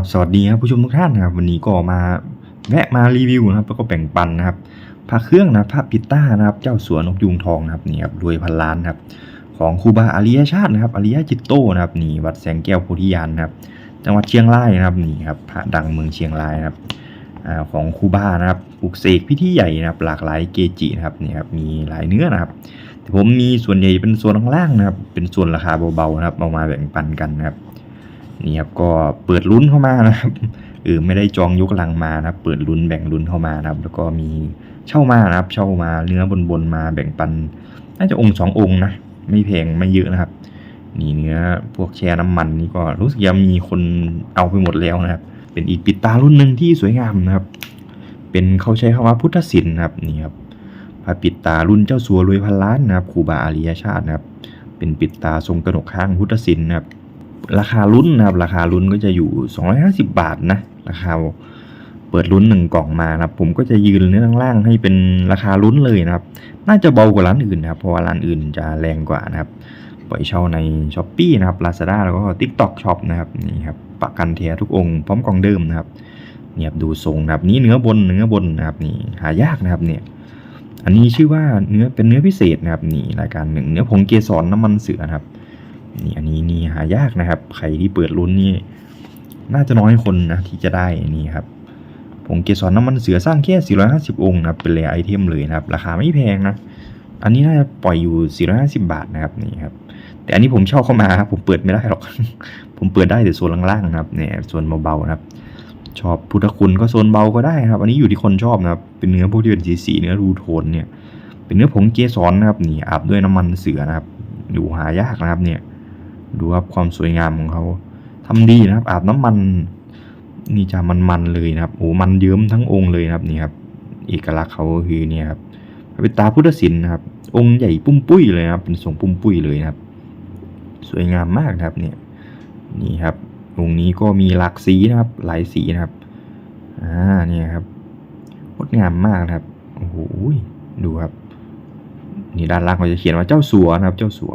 สวัสดีครับผู้ชมทุกท่านนะครับวันนี้ก็มาแวะมารีวิวนะครับแล้วก็แบ่งปันนะครับพระเครื่องนะพระปิต้านะครับ เจ้าสัวนกยูงทองนะครับนี่ครับรวยพันล้านนะครับของครูบาอาริยชาตินะครับอาริยจิตโตนะครับนี่วัดแสงแก้วโพธิญาณนะครับ จังหวัดเชียงรายนะครับนี่ครับพระดังเมืองเชียงรายนะครับอของครูบานะครับปลุกเสกพิธีใหญ่นะครับ หลากหลายเกจินะครับนี่ครับมีหลายเนื้อนะครับ แต่ผมมีส่วนใหญ่เป็นส่วนล่างๆนะครับ เป็นส่วนราคาเบาๆนะครับเอามาแบ่งปันกันนะครับ นี่ครับก็เปิดลุ้นเข้ามานะครับเออไม่ได้จองยกลังมานะเปิดลุ้นแบ่งลุ้นเข้ามานะครับ แล้วก็มีเช่ามานะครับ เช่ามาเนื้อบนบนมาแบ่งปัน น่าจะองค์สององค์นะไม่แพงไม่เยอะนะครับ นี่เนื้อพวกแช่น้ำมันนี่ก็รู้สึกยังมีคนเอาไปหมดแล้วนะครับ เป็นอีกปิดตารุ่นหนึ่งที่สวยงามนะครับ เป็นเขาใช้คำว่าพุทธศิลป์นะครับนี่ครับพระปิดตารุ่นเจ้าสัวรวยพันล้านนะครับครูบาอาริยชาตินะครับ เป็นปิดตาทรงกระหนกข้างพุทธศิลป์นะครับ ราคาลุ้นนะครับ ราคาลุ้นก็จะอยู่ 250 บาทนะ ราคาเปิดลุ้นหนึ่งกล่องมานะครับ ผมก็จะยืนเนื้อล่างให้เป็นราคาลุ้นเลยนะครับ น่าจะเบากว่าร้านอื่นนะครับเพราะว่าร้านอื่นจะแรงกว่านะครับปล่อยเช่าใน s h อ p e e นะครับ Lazada แล้วก็ TikTok Shop นะครับนี่ครับประกันแท้ทุกองค์พร้อมกล่องเดิมนะครับเนี่ยครับดูทรงนะครับ นี่เนื้อบนเนื้อบนนะครับนี่หายากนะครับเนี่ยอันนี้ชื่อว่าเนื้อเป็นเนื้อพิเศษนะครับนี่รายการหนึ่งเนื้อผงเกสรน้ำมันเสือนะครับ นี่อันนี้นี่หายากนะครับ ใครที่เปิดลุ้นนี่ น่าจะน้อยคนนะที่จะได้นี่ครับผงเกสรน้ำมันเสือสร้างแค่ 450 องค์นะครับ เป็นเลไอเทมเลยนะครับ ราคาไม่แพงนะ อันนี้น่าจะปล่อยอยู่ 450 บาทนะครับนี่ครับ แต่อันนี้ผมเช่าเข้ามาครับ ผมเปิดไม่ได้หรอก ผมเปิดได้แต่โซนล่างๆนะครับเนี่ยโซนเบาๆนะครับ ชอบพุทธคุณก็โซนเบาก็ได้นะครับ อันนี้อยู่ที่คนชอบนะครับ เป็นเนื้อพวกที่เป็นสีสีๆเนื้อรูโทนเนี่ย เป็นเนื้อผงเกสรนะครับนี่อาบด้วยน้ำมันเสือนะครับดูหายากนะครับเนี่ย ดูครับความสวยงามของเขาทำดีนะครับ อาบน้ำมัน นี่จะมันๆเลยนะครับโอ้มันเยิ้มทั้งองค์เลยนะครับนี่ครับเอกลักษณ์เขาคือเนี่ยครับเป็นตาพุทธศิลป์นะครับ องค์ใหญ่ปุ้มปุ้ยเลยนะครับ เป็นทรงปุ้มปุ้ยเลยนะครับ สวยงามมากนะครับเนี่ยนี่ครับองค์นี้ก็มีหลากสีนะครับ หลายสีนะครับอ่าเนี่ยครับงดงามมากนะครับโอ้โหดูครับ นี่ด้านล่างเขาจะเขียนว่าเจ้าสัวนะครับ เจ้าสัว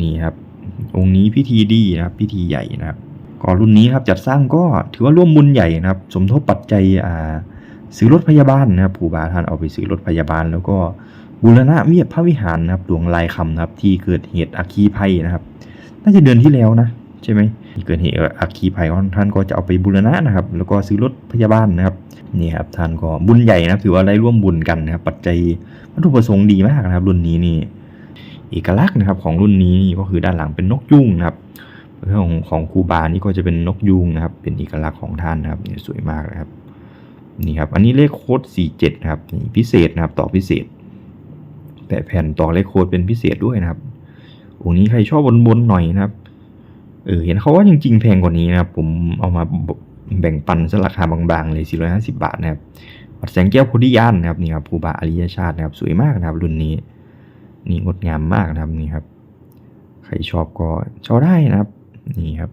นี่ครับ องค์นี้พิธีดีนะครับพิธีใหญ่นะครับก็รุ่นนี้ครับจัดสร้างก็ถือว่าร่วมบุญใหญ่นะครับ สมทบปัจจัยอ่าซื้อรถพยาบาลนะครับผู้บาท่านเอาไปซื้อรถพยาบาล แล้วก็บูรณะเวียบพระวิหารนะครับหลวงลายคำนะครับ ที่เกิดเหตุอัคคีภัยนะครับ น่าจะเดือนที่แล้วนะใช่ไหมเกิดเหตุอัคคีภัยท่านก็จะเอาไปบูรณะนะครับ แล้วก็ซื้อรถพยาบาลนะครับนี่ครับท่านก็บุญใหญ่นะถือว่าได้ร่วมบุญกันนะครับ ปัจจัยวัตถุประสงค์ดีมากนะครับ รุ่นนี้นี่ เอกลักษณ์นะครับของรุ่นนี้นี่ก็คือด้านหลังเป็นนกยุงนะครับเรื่องของของครูบานี่ก็จะเป็นนกยุงนะครับ เป็นเอกลักษณ์ของท่านนะครับสวยมากนะครับนี่ครับอันนี้เลขโค้ด47นะครับนี่พิเศษนะครับต่อพิเศษแปะแผ่นต่อเลขโค้ดเป็นพิเศษด้วยนะครับองค์นี้ใครชอบบนๆหน่อยนะครับเออเห็นเขาว่าจริงๆแพงกว่านี้นะครับ ผมเอามาแบ่งปันซะราคาบางๆ เลย 450 บาทนะครับวัดแสงแก้วโพธิญาณนะครับนี่ครับครูบาอริยชาตินะครับ สวยมากนะครับรุ่นนี้ นี่งดงามมากนะครับนี่ครับ ใครชอบก็เช่าได้นะครับ นี่ครับ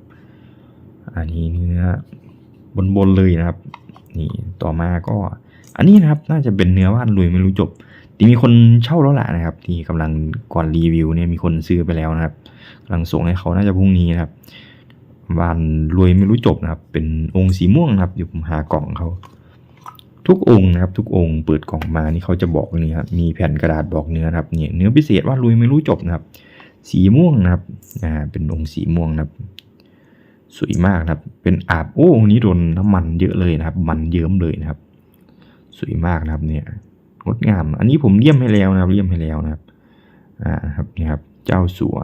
อันนี้เนื้อบนๆเลยนะครับ นี่ต่อมาก็ อันนี้นะครับน่าจะเป็นเนื้อว่านรวยไม่รู้จบที่มีคนเช่าแล้วแหละนะครับ ที่กำลังก่อนรีวิวเนี่ยมีคนซื้อไปแล้วนะครับกำลังส่งให้เขาน่าจะพรุ่งนี้นะครับวานรวยไม่รู้จบนะครับ เป็นองค์สีม่วงนะครับเดี๋ยวผมหากล่องเขา ทุกองค์นะครับทุกองค์เปิดกล่องมานี่เขาจะบอกนี่ครับมีแผ่นกระดาษบอกเนื้อนะครับเนี่ยเนื้อพิเศษว่ารวยไม่รู้จบนะครับ สีม่วงนะครับอ่าเป็นองค์สีม่วงนะครับสวยมากนะครับ เป็นอาบโอ้องค์นี้โดนน้ำมันเยอะเลยนะครับ มันเยิ้มเลยนะครับ สวยมากนะครับเนี่ยงดงาม อันนี้ผมเลี่ยมให้แล้วนะครับเลี่ยมให้แล้วนะครับอ่าครับนี่ครับ เจ้าสัว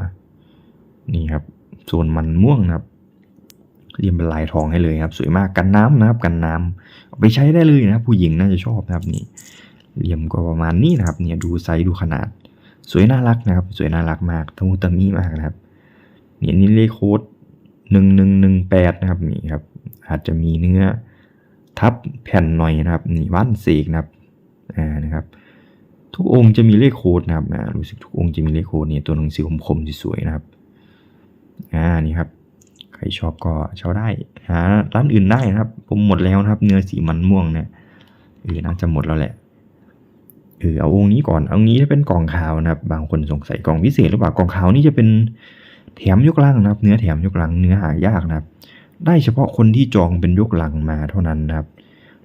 นี่ครับส่วนมันม่วงนะครับ เลียมเป็นลายทองให้เลยครับ สวยมากกันน้ำนะครับกันน้ำเอาไปใช้ได้เลยนะครับผู้หญิงน่าจะชอบนะครับนี่เหลี่ยมก็ประมาณนี้นะครับเนี่ยดูไซส์ดูขนาด สวยน่ารักนะครับ สวยน่ารักมากทะมุตะมีมากนะครับเนี่ยนี่เลขโค้ดหนึ่งหนึ่งหนึ่งแปดนะครับนี่ครับ อาจจะมีเนื้อทับแผ่นหน่อยนะครับนี่ว่านเสกนะครับอ่านะครับ ทุกองค์จะมีเลขโค้ดนะครับอ่ารู้สึกทุกองค์จะมีเลขโค้ดเนี่ยตัวหนังสือคมๆสวยๆนะครับอ่านี่ครับ ใครชอบก็เช่าได้ หาร้านอื่นได้นะครับ ผมหมดแล้วนะครับ เนื้อสีมันม่วงเนี่ยเออน่าจะหมดแล้วแหละเออเอาองค์นี้ก่อนเอาองค์นี้จะเป็นกล่องขาวนะครับ บางคนสงสัยกล่องพิเศษหรือเปล่ากล่องขาวนี่จะเป็นแถมยกลังนะครับ เนื้อแถมยกลังเนื้อหายากนะครับ ได้เฉพาะคนที่จองเป็นยกลังมาเท่านั้นนะครับ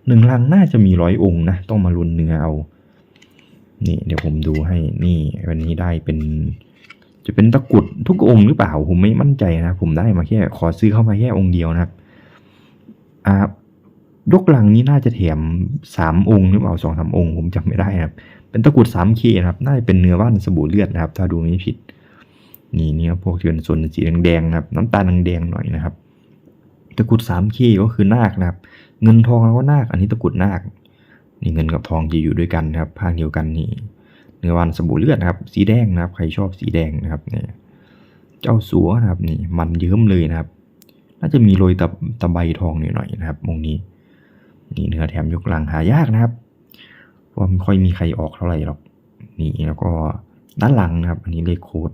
หนึ่งลังน่าจะมีร้อยองค์นะต้องมาลุ้นเนื้อเอา นี่เดี๋ยวผมดูให้นี่วันนี้ได้เป็น จะเป็นตะกุดทุกองค์หรือเปล่าผมไม่มั่นใจนะผมได้มาแค่ ขอซื้อเข้ามาแค่องค์เดียวนะครับอ่ายกลังนี้น่าจะแถมสามองค์หรือเปล่าสองสามองค์ผมจำไม่ได้นะครับ เป็นตะกุดสามเคนะครับ น่าจะเป็นเนื้อว่านสบู่เลือดนะครับ ถ้าดูไม่ผิด นี่เนื้อพวกที่เป็นส่วนสีแดงๆนะครับ น้ำตาลแดงๆหน่อยนะครับ ตะกุดสามเคก็คือนาคนะครับ เงินทองแล้วก็นาค อันนี้ตะกุดนาค นี่เงินกับทองจะอยู่ด้วยกันนะครับภาคเดียวกันนี่ เนื้อวานสบู่เลือดนะครับ สีแดงนะครับ ใครชอบสีแดงนะครับเนี่ยเจ้าสัวนะครับนี่มันเยิ้มเลยนะครับ น่าจะมีโรยตะตะไบทองหน่อยๆนะครับมงนี้ นี่เนื้อแถมยกลังหายากนะครับเพราะไม่ค่อยมีใครออกเท่าไหร่หรอกนี่แล้วก็ด้านหลังนะครับ อันนี้เลขโค้ด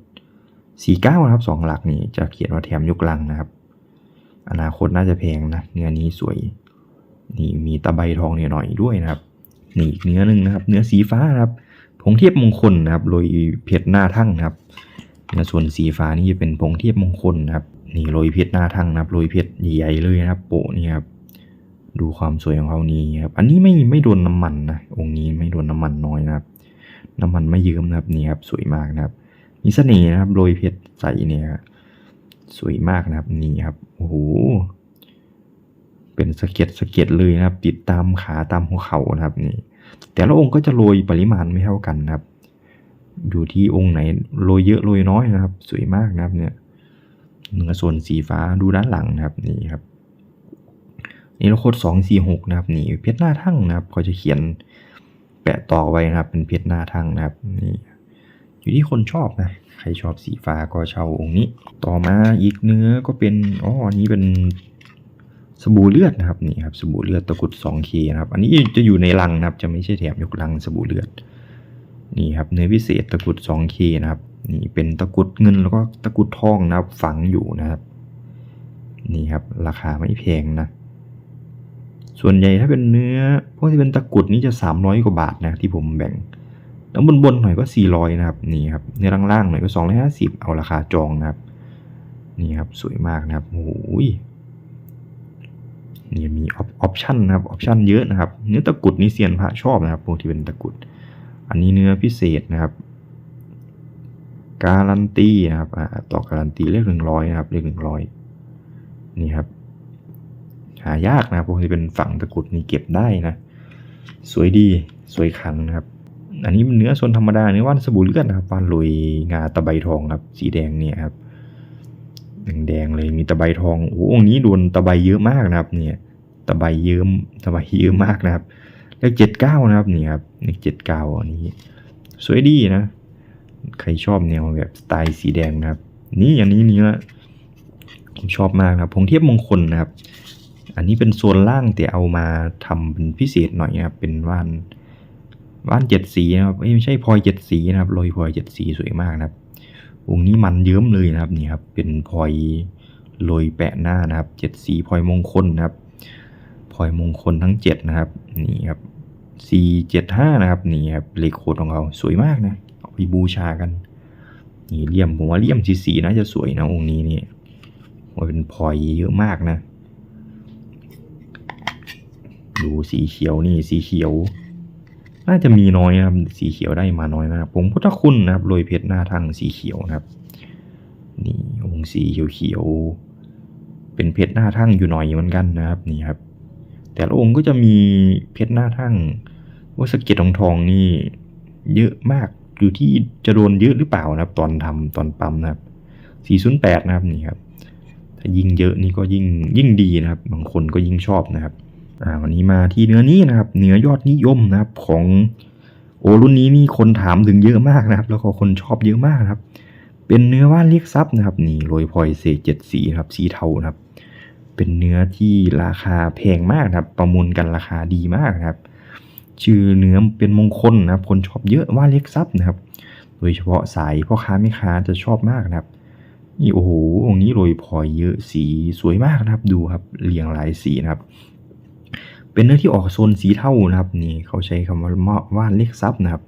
สี่เก้านะครับสองหลักนี่จะเขียนว่าแถมยกลังนะครับ อนาคตน่าจะแพงนะเนื้อนี้สวย นี่มีตะไบทองหน่อยๆด้วยนะครับนี่อีกเนื้อหนึ่งนะครับ เนื้อสีฟ้านะครับ งเทียบมงคลนะครับโรยเพชรหน้าทั่งนะครับส่วนสีฟ้านี่จะเป็นผงเทียบมงคลนะครับนี่โรยเพชรหน้าทั่งนะครับโรยเพชรใหญ่เลยนะครับ โปะนี่ครับดูความสวยของเขานี่ครับอันนี้ไม่ไม่โดนน้ามันนะองค์นี้ไม่โดนน้ามันน้อยนะครับ น้ำมันไม่เยิ้มนะครับนี่ครับสวยมากนะครับ มีเสน่ห์นะครับโรยเพชรใสเนี่ยสวยมากนะครับนี่ครับโอ้โหเป็นสะเก็ดสะเก็ดเลยนะครับ ติดตามขาตามหัวเข่านะครับนี่ แต่ละองค์ก็จะโรยปริมาณไม่เท่ากันนะครับ อยู่ที่องค์ไหนโรยเยอะโรยน้อยนะครับ สวยมากนะครับเนี่ยเนื้อส่วนสีฟ้าดูด้านหลังนะครับนี่ครับนี่เราโคดสองสี่หกนะครับนี่เพชรหน้าทั่งนะครับเขาจะเขียนแปะต่อไว้นะครับ เป็นเพชรหน้าทั่งนะครับนี่อยู่ที่คนชอบนะใครชอบสีฟ้าก็เช่าองค์นี้ ต่อมาอีกเนื้อก็เป็นอ๋ออันนี้เป็น สบู่เลือดนะครับนี่ครับสบู่เลือดตะกุด 2K นะครับ อันนี้จะอยู่ในลังนะครับ จะไม่ใช่แถมยกลังสบู่เลือดนี่ครับเนื้อพิเศษตะกุด 2K นะครับนี่เป็นตะกุดเงินแล้วก็ตะกุดทองนะครับฝังอยู่นะครับ นี่ครับราคาไม่แพงนะ ส่วนใหญ่ถ้าเป็นเนื้อพวกที่เป็นตะกุดนี่จะ 300 กว่าบาทนะที่ผมแบ่งแล้วบนๆหน่อยก็ 400 นะครับนี่ครับเนื้อล่างๆหน่อยก็ 250 เอาราคาจองนะครับ นี่ครับสวยมากนะครับโอ้โห นี่มีออปชันนะครับออปชันเยอะนะครับ เนื้อตะกุดนี่เซียนพระชอบนะครับพวกที่เป็นตะกุด อันนี้เนื้อพิเศษนะครับ การันตีนะครับต่อการันตีเลขหนึ่งร้อยนะครับเลขหนึ่งร้อยนี่ครับ หายากนะพวกที่เป็นฝังตะกุดนี่เก็บได้นะ สวยดีสวยขังนะครับ อันนี้เป็นเนื้อส่วนธรรมดาเนื้อว่านสบู่เลือดนะครับว่านลุยงาตะไบทองครับสีแดงเนี่ยครับ แดงๆเลยมีตะไบทองโอ้โหองค์นี้โดนตะไบเยอะมากนะครับ เนี่ยตะไบเยิ้มตะไบเยอะมากนะครับเลขเจ็ดเก้านะครับนี่ครับเลขเจ็ดเก้าอันนี้ สวยดีนะ ใครชอบแนวแบบสไตล์สีแดงนะครับ นี่อันนี้เนื้อผมชอบมากนะครับผงเทียบมงคลนะครับ อันนี้เป็นโซนล่างแต่เอามาทำเป็นพิเศษหน่อยนะครับเป็นว่านว่านเจ็ดสีนะครับไม่ใช่พลอยเจ็ดสีนะครับโรยพลอยเจ็ดสีสวยมากนะครับ องค์นี้มันเยิ้มเลยนะครับนี่ครับเป็นพลอยโรยแปะหน้านะครับเจ็ดสีพลอยมงคลนะครับพลอยมงคลทั้งเจ็ดนะครับนี่ครับสี่เจ็ดห้านะครับนี่ครับเลขโคดของเขาสวยมากนะเอาไปบูชากันนี่เลี่ยมผมว่าเลี่ยมสีสีน่าจะสวยนะองค์นี้นี่ว่าเป็นพลอยเยอะมากนะ ดูสีเขียวนี่สีเขียว น่าจะมีน้อยนะครับสีเขียวได้มาน้อยนะครับผมพุทธคุณนะครับโรยเพชรหน้าทางสีเขียวนะครับนี่องค์สีเขียวๆเป็นเพชรหน้าทั่งอยู่หน่อยเหมือนกันนะครับนี่ครับ แต่ละองค์ก็จะมีเพชรหน้าทั่งว่าสเก็ดทองทองนี่เยอะมากอยู่ที่จะโดนเยอะหรือเปล่านะครับ ตอนทำตอนปั๊มนะครับ 408 นะครับนี่ครับ ถ้ายิ่งเยอะนี่ก็ยิ่งยิ่งดีนะครับ บางคนก็ยิ่งชอบนะครับ อ่าวันนี้มาที่เนื้อนี้นะครับเนื้อยอดนิยมนะครับของโอรุ่นนี้นี่คนถามถึงเยอะมากนะครับ แล้วก็คนชอบเยอะมากนะครับ เป็นเนื้อว่านเรียกทรัพย์นะครับนี่โรยพลอยเศษเจ็ดสีครับสีเทานะครับ เป็นเนื้อที่ราคาแพงมากนะครับ ประมูลกันราคาดีมากนะครับ ชื่อเนื้อเป็นมงคลนะครับ คนชอบเยอะว่านเรียกทรัพย์นะครับ โดยเฉพาะสายพ่อค้าแม่ค้าจะชอบมากนะครับนี่โอ้โหองนี้โรยพลอยเยอะสีสวยมากนะครับ ดูครับเรียงหลายสีนะครับ เป็นเนื้อที่ออกโซนสีเทานะครับ นี่เขาใช้คำว่าว่านเล็กซับนะครับ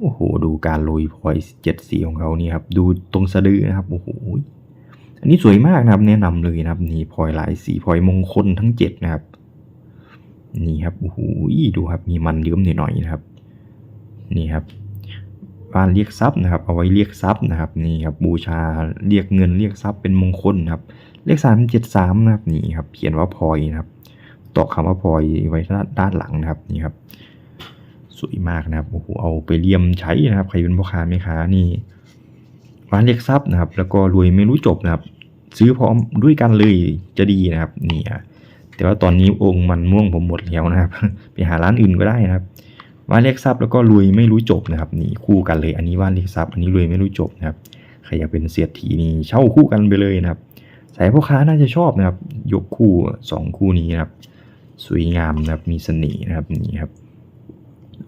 โอ้โห ดูการโรยพลอยเจ็ดสีของเขานี่ครับ ดูตรงสะดือนะครับ โอ้โห อันนี้สวยมากนะครับ แนะนำเลยนะครับ นี่พลอยหลายสีพลอยมงคลทั้งเจ็ดนะครับ นี่ครับ โอ้โห ดูครับ มีมันเยิ้มหน่อยๆนะครับ นี่ครับบ้านเรียกทรัพย์นะครับ เอาไว้เรียกทรัพย์นะครับ นี่ครับ บูชาเรียกเงินเรียกทรัพย์เป็นมงคลนะครับ เลขสามเจ็ดสามนะครับ นี่ครับ เขียนว่าพลอยนะครับ ตอกคำว่าพลอยไว้ด้านหลังนะครับนี่ครับ สวยมากนะครับโอ้โหเอาไปเลี่ยมใช้นะครับ ใครเป็นพ่อค้าแม่ค้านี่ร้านเรียกทรัพย์นะครับ แล้วก็รวยไม่รู้จบนะครับ ซื้อพร้อมด้วยกันเลยจะดีนะครับนี่แต่ว่าตอนนี้องค์มันม่วงผมหมดแล้วนะครับ ไปหาร้านอื่นก็ได้นะครับว่านเรียกทรัพย์แล้วก็รวยไม่รู้จบนะครับนี่คู่กันเลย อันนี้ว่านเรียกทรัพย์อันนี้รวยไม่รู้จบนะครับใครอยากเป็นเศรษฐีนี่เช่าคู่กันไปเลยนะครับ สายพ่อค้าน่าจะชอบนะครับ ยกคู่สองคู่นี้นะครับ สวยงามนะครับมีเสน่ห์นะครับนี่ครับ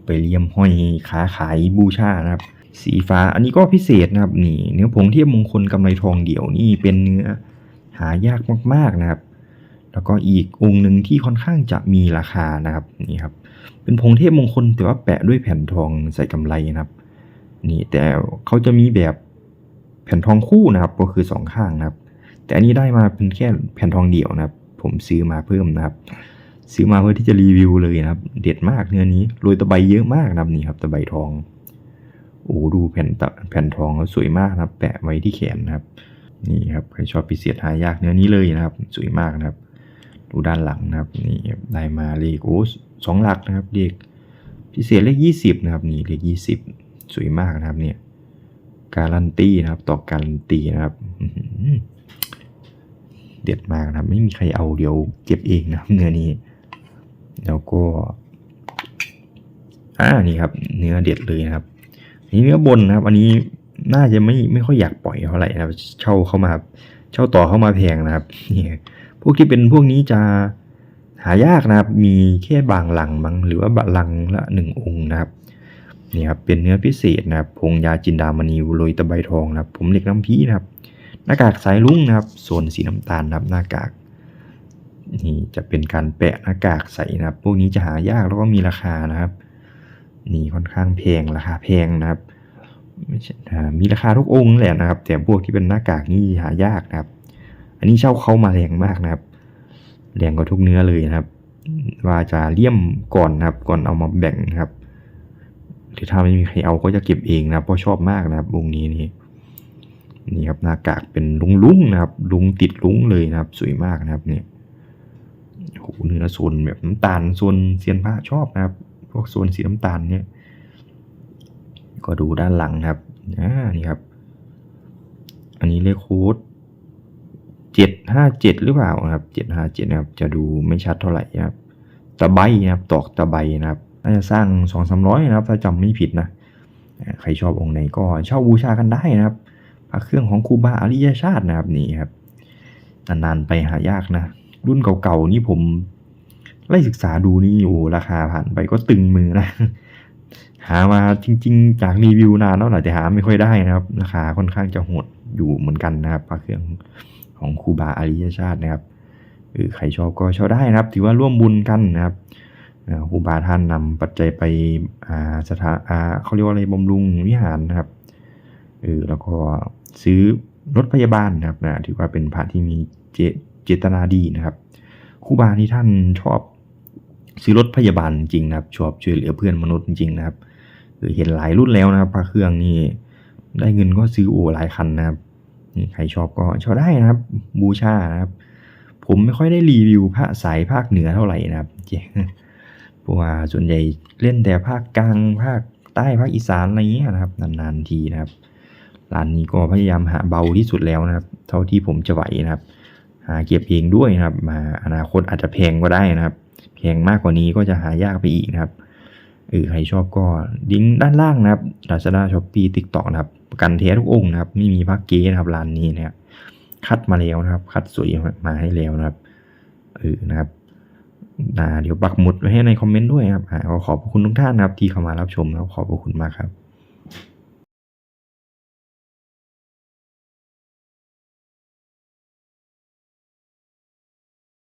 ไปเลี่ยมห้อยค้าขายบูชานะครับ สีฟ้าอันนี้ก็พิเศษนะครับนี่เนื้อผงเทียบมงคลกำไรทองเดี่ยวนี่เป็นเนื้อหายากมากๆนะครับ แล้วก็อีกองค์หนึ่งที่ค่อนข้างจะมีราคานะครับนี่ครับเป็นผงเทพมงคลแต่ว่าแปะด้วยแผ่นทองใส่กำไรนะครับ นี่แต่เขาจะมีแบบแผ่นทองคู่นะครับ ก็คือสองข้างนะครับ แต่อันนี้ได้มาเป็นแค่แผ่นทองเดี่ยวนะครับ ผมซื้อมาเพิ่มนะครับ ซื้อมาเพื่อที่จะรีวิวเลยนะครับ เด็ดมากเนื้อนี้โรยตะไบเยอะมากนะครับนี่ครับตะไบทอง โอ้ดูแผ่นตะแผ่นทองแล้วสวยมากนะครับ แปะไว้ที่แขนนะครับ นี่ครับใครชอบพิเศษหายากเนื้อนี้เลยนะครับ สวยมากนะครับ ดูด้านหลังนะครับนี่ได้มาเลขโอ้สองหลักนะครับเลขพิเศษเลขยี่สิบนะครับ นี่เลขยี่สิบสวยมากนะครับเนี่ยการันตีนะครับต่อการันตีนะครับเด็ดมากนะครับ ไม่มีใครเอาเดี๋ยวเก็บเองนะครับเนื้อนี้ แล้วก็อ่านี่ครับ เนื้อเด็ดเลยนะครับนี่เนื้อบนนะครับ อันนี้น่าจะไม่ไม่ค่อยอยากปล่อยเท่าไหร่นะครับ เช่าเข้ามาเช่าต่อเข้ามาแพงนะครับนี่พวกที่เป็นพวกนี้จะหายากนะครับ มีแค่บางหลังบางหรือว่าบางหลังละหนึ่งองค์นะครับนี่ครับเป็นเนื้อพิเศษนะครับพงยาจินดามณีโรยตะไบทองนะครับ ผมเหล็กน้ำพีนะครับ หน้ากากสายลุ้งนะครับโซนสีน้ำตาลนะครับหน้ากาก นี่จะเป็นการแปะหน้ากากใส่นะครับ พวกนี้จะหายากแล้วก็มีราคานะครับ นี่ค่อนข้างแพงราคาแพงนะครับไม่ใช่มีราคาทุกองค์แหละนะครับ แต่พวกที่เป็นหน้ากากนี่หายากนะครับ อันนี้เช่าเขามาแรงมากนะครับแรงกว่าทุกเนื้อเลยนะครับ ว่าจะเลี่ยมก่อนนะครับ ก่อนเอามาแบ่งนะครับหรือถ้าไม่มีใครเอาก็จะเก็บเองนะเพราะชอบมากนะครับวงนี้นี่นี่ครับหน้ากากเป็นลุงๆนะครับ ลุงติดลุงเลยนะครับ สวยมากนะครับเนี่ย โอ้โหเนื้อโซนแบบน้ำตาลโซนเซียนพระชอบนะครับ พวกโซนสีน้ำตาลเนี่ย ก็ดูด้านหลังครับอ่านี่ครับ อันนี้เลขโค้ดเจ็ดห้าเจ็ดหรือเปล่าครับเจ็ดห้าเจ็ดนะครับ จะดูไม่ชัดเท่าไหร่นะครับตะไบนะครับ ตอกตะไบนะครับน่าจะสร้างสองสามร้อยนะครับ ถ้าจำไม่ผิดนะใครชอบองค์ไหนก็เช่าบูชากันได้นะครับพระเครื่องของครูบาอริยชาตินะครับนี่ครับนานๆไปหายากนะ รุ่นเก่าๆนี่ผมไล่ศึกษาดูนี่โอ้ราคาผ่านไปก็ตึงมือนะ หามาจริง ๆ จากรีวิวนานแล้วหละแต่หาไม่ค่อยได้นะครับ ราคาค่อนข้างจะโหดอยู่เหมือนกันนะครับพระเครื่องของครูบาอริยชาตินะครับเออใครชอบก็ช่าได้นะครับ ถือว่าร่วมบุญกันนะครับครูบาท่านนำปัจจัยไปอ่าสถาอ่าเขาเรียกว่าอะไรบำรุงวิหารนะครับเออแล้วก็ซื้อรถพยาบาลนะครับนะถือว่าเป็นพระที่มีเจ ตนาดีนะครับครูบาที่ท่านชอบซื้อรถพยาบาลจริงนะครับชอบช่วยเหลือเพื่อนมนุษย์จริงนะครับคือเห็นหลายรุ่นแล้วนะครับพระเครื่องนี่ได้เงินก็ซื้อโอหลายคันนะครับนี่ใครชอบก็ชอบได้นะครับ บูชานะครับ ผมไม่ค่อยได้รีวิวพระสายภาคเหนือเท่าไหร่นะครับเจ๊เพราะว่าส่วนใหญ่เล่นแต่ภาคกลางภาคใต้ภาคอีสานอะไรเงี้ยนะครับนานๆทีนะครับร้านนี้ก็พยายามหาเบาที่สุดแล้วนะครับ เท่าที่ผมจะไหวนะครับ หาเก็บเองด้วยนะครับมาอนาคตอาจจะแพงก็ได้นะครับแพงมากกว่านี้ก็จะหายากไปอีกนะครับเออใครชอบก็ลิงก์ด้านล่างนะครับ Lazada Shopee TikTok นะครับประกันแท้ทุกองค์นะครับ ไม่มีพักเก๊นะครับร้านนี้นะครับคัดมาแล้วนะครับ คัดสวยมาให้แล้วนะครับเออนะครับเดี๋ยวปักหมุดไว้ให้ในคอมเมนต์ด้วยนะครับอ่าขอขอบคุณทุกท่านนะครับที่เข้ามารับชมนะครับขอบคุณมากครับ